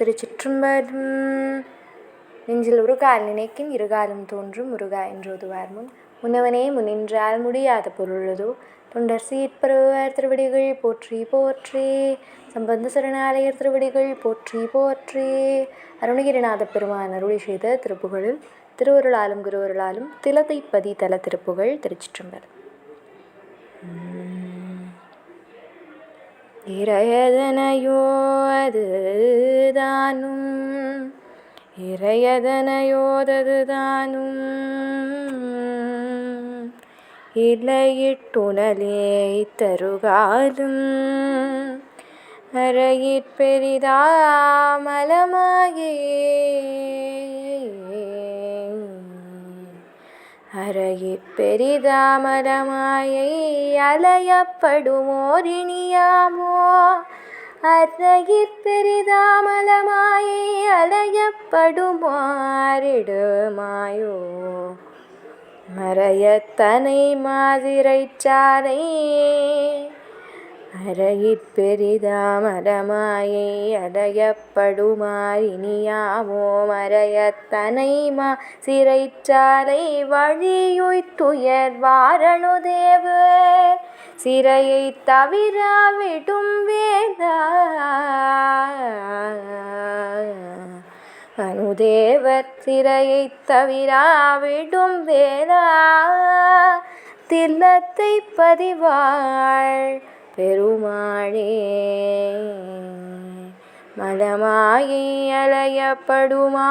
திருச்சிற்றம்பலம். நெஞ்சில் உருகால் நினைக்கின் இருகாலும் தோன்றும் முருகா என்றோதுவார் முன் முன்னவனே முன்னின்றால் முடியாத பொருளதோ? தொண்டர் சீட்பருவர் திருவடிகள் போற்றி போற்றி. சம்பந்த சரணாலயர் திருவடிகள் போற்றி போற்றி. அருணகிரிநாத பெருமான் அருளி செய்த திருப்புகழில் திருவருளாலும் குருவருளாலும் திலதைப்பதி தல திருப்புகழ் திருச்சிற்றம்பலம். இறையதனையோ அதுதானும். இறையதனையோததுதானும் இலையிட்டுணலே தருகாலும் அறையிற்பெரிதாமலமாயே அறையிற்பெரிதாமலமாயை அலையப்படுமோரினியாமோ அறையிற்பெரிதாமலமாயை அலையப்படுமாறிடுமாயோ? மறையத்தனை மாதிரைச்சாரை அறையிற்பெரிதாமலமாயை அடையப்படுமாறினியாமோ மறையத்தனை மா சிறைச்சாலை வழியுய்த்துயர் வாரணு சிறையை தவிராவிடும் வேதா. அனுதேவர் சிறையை தவிராவிடும் வேதா. தில்லத்தை பதிவாள். பெருமாளே. மலமாயி அலையப்படுமா?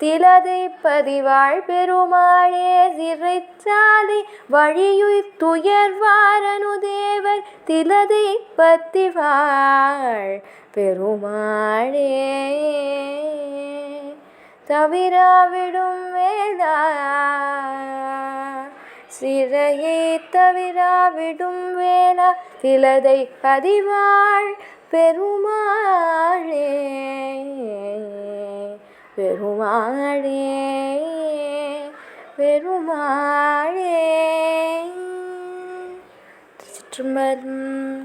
திலதை பதிவாள் பெருமாளே சிறைச்சாலை வழியுய்த்துயர்வாரனு தேவர் திலதை பத்திவாள் பெருமாளே. தவிராவிடும் வே சிறையை தவிராவிடும் வேளா திலதை பதிவாள் பெருமாளே. பெருமாளே பெருமாளே. சிற்றம்பலம்